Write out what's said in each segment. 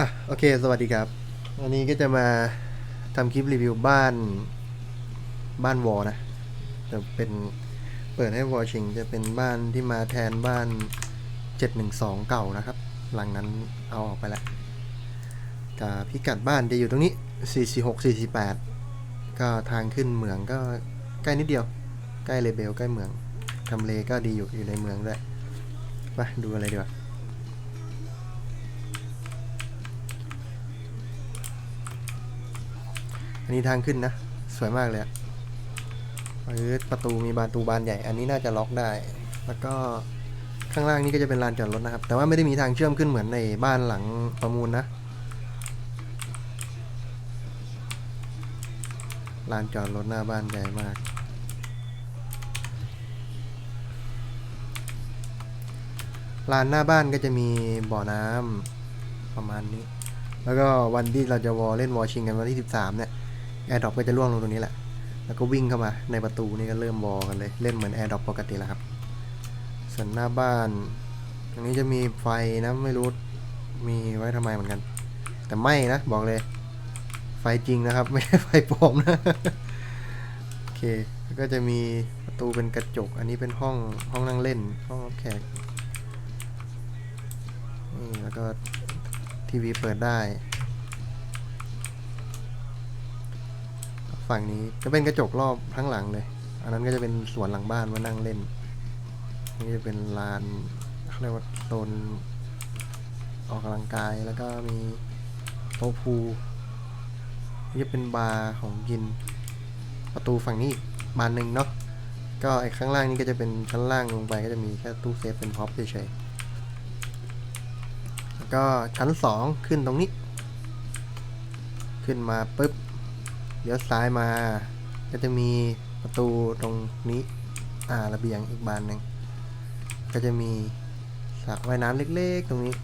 อะโอเค สวัสดีครับ วันนี้ก็จะมาทำคลิปรีวิวบ้านบ้านวอนะจะเป็นเปิดให้วอชิงจะเป็นบ้านที่มาแทนบ้าน 712 เก่านะครับ หลังนั้นเอาออกไปแล้วกับพิกัดบ้านจะอยู่ตรงนี้446 48 ก็ทางขึ้นเหมืองก็ใกล้นิดเดียว ใกล้เลเบลใกล้เมืองทำเลก็ดีอยู่อยู่ในเมืองด้วยไปดูอะไรดีกว่า อันนี้ทางขึ้นนะ สวยมากเลยอะเออประตูมีบานตูบานใหญ่ อันนี้น่าจะล็อกได้ แล้วก็ข้างล่างนี่ก็จะเป็นลานจอดรถนะครับ แต่ว่าไม่ได้มีทางเชื่อมขึ้นเหมือนในบ้านหลังประมูลนะ ลานจอดรถหน้าบ้านใหญ่มาก ลานหน้าบ้านก็จะมีบ่อน้ำประมาณนี้ แล้วก็วันที่เราจะวอลเล่นวอชิงกันวันที่ 13 เนี่ย แอร์ดรอปก็จะล่วงลงตรงนี้แหละ แล้วก็วิ่งเข้ามาในประตูนี่ก็เริ่มวอลกันเลย เล่นเหมือนแอร์ดรอปปกติแล้วครับ ส่วนหน้าบ้านตรงนี้จะมีไฟนะไม่รู้มีไว้ทำไมเหมือนกัน แต่ไม่นะบอกเลย ไฟจริงนะครับ ไม่ใช่ไฟปลอมนะโอเคแล้วก็จะมีประตูเป็นกระจก อันนี้เป็นห้องห้องนั่งเล่น ห้องรับแขกนี่แล้วก็ทีวีเปิดได้ ฝั่งนี้จะเป็นกระจกรอบทั้งหลังเลย อันนั้นก็จะเป็นสวนหลังบ้านมานั่งเล่น นี่จะเป็นลานเขาเรียกว่าโซนออกกำลังกายแล้วก็มีโต๊ะพูลนี่จะเป็นบาร์ของกิน ประตูฝั่งนี้บานหนึ่งเนาะก็ไอ้ข้างล่างนี่ก็จะเป็นชั้นล่างลงไปก็จะมีแค่ตู้เซฟเป็นพ็อปเฉยๆแล้วก็ชั้นสองขึ้นตรงนี้ ขึ้นมาปุ๊บ เลี้ยวซ้ายมา ก็จะมีประตูตรงนี้ อ่าระเบียงอีกบานหนึ่ง ก็จะมีสระว่ายน้ำเล็กๆ ตรงนี้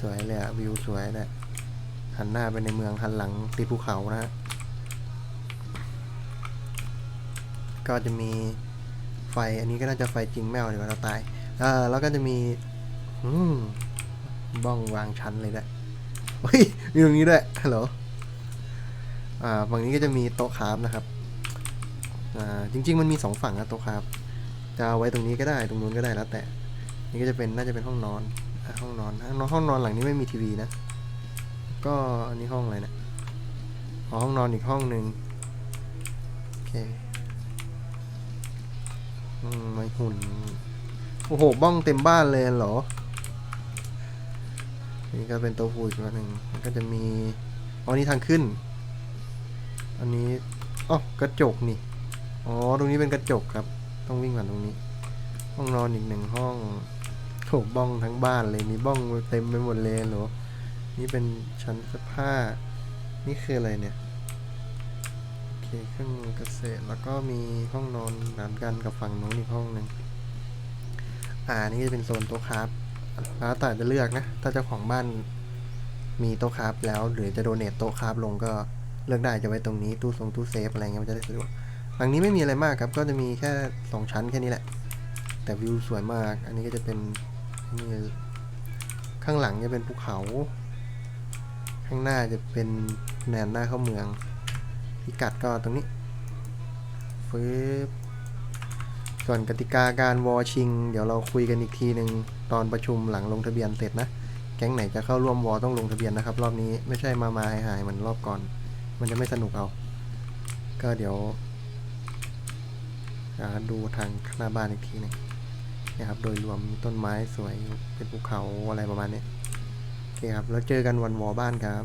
สวยเลยอะวิวสวยเลยหันหน้าไปในเมืองหันหลังติดภูเขานะฮะ ก็จะมีไฟอันนี้ก็น่าจะไฟจริงแมวเดี๋ยวเราตายอ่าแล้วก็จะมีอืมบ้องวางชั้นเลยด้วยเฮ้ยมีตรงนี้ด้วยฮัลโหล อ่าฝั่งนี้ก็จะมีโต๊ะคราฟนะครับอ่าจริง ๆ มันมีสองฝั่งนะโต๊ะคราฟจะเอาไว้ตรงนี้ก็ได้ตรงนู้นก็ได้แล้วแต่ นี่ก็จะเป็นน่าจะเป็นห้องนอนอห้องนอนห้องนอนห้องนอนหลังนี้ไม่มีทีวีนะ ก็อันนี้ห้องอะไรเนะอ๋อห้องนอนอีกห้องหนึ่งโอเคอืมไม่หุ่นโอ้โหบ้องเต็มบ้านเลยเหรอนี่ก็เป็นโต๊ะพูอีกตัวหนึ่งก็จะมีอ๋อนี่ทางขึ้น อันนี้อ๋อกระจกนี่ อ๋อ ตรงนี้เป็นกระจกครับ ต้องวิ่งผ่านตรงนี้ ห้องนอนอีกหนึ่งห้องโถบ้องทั้งบ้านเลย มีบ้องเต็มไปหมดเลยหรอ นี่เป็นชั้นเสื้อผ้า นี่คืออะไรเนี่ย โอเค เครื่องมือเกษตร แล้วก็มีห้องนอนหมือนกันกับฝั่งโน้นอีกห้องหนึ่งอ่า นี่จะเป็นโซนโต๊ะคราฟแล้วแต่จะเลือกนะ ถ้าเจ้าของบ้านมีโต๊ะคราฟแล้ว หรือจะโดเนทโต๊ะคราฟลงก็ เลือกได้จะไว้ตรงนี้ตู้ทรงตู้เซฟอะไรเงี้ยมันจะได้สะดวกหลังนี้ไม่มีอะไรมากครับ ก็จะมีแค่สองชั้นแค่นี้แหละ แต่วิวสวยมาก อันนี้ก็จะเป็นนี่ข้างหลังจะเป็นภูเขา ข้างหน้าจะเป็นแนนหน้าเข้าเมือง พิกัดก็ตรงนี้ฟืบส่วนกติกาการวอชิง เดี๋ยวเราคุยกันอีกทีหนึ่งตอนประชุมหลังลงทะเบียนเสร็จนะ แก๊งไหนจะเข้าร่วมวอต้องลงทะเบียนนะครับ รอบนี้ไม่ใช่มามาหายหายเหมือนรอบก่อน มันจะไม่สนุกเอา ก็เดี๋ยวดูทางหน้าบ้านอีกทีหนึงนะครับ โดยรวมมีต้นไม้สวยเป็นภูเขาอะไรประมาณนี้โอเคครับ แล้วเจอกันวันวอบ้านครับ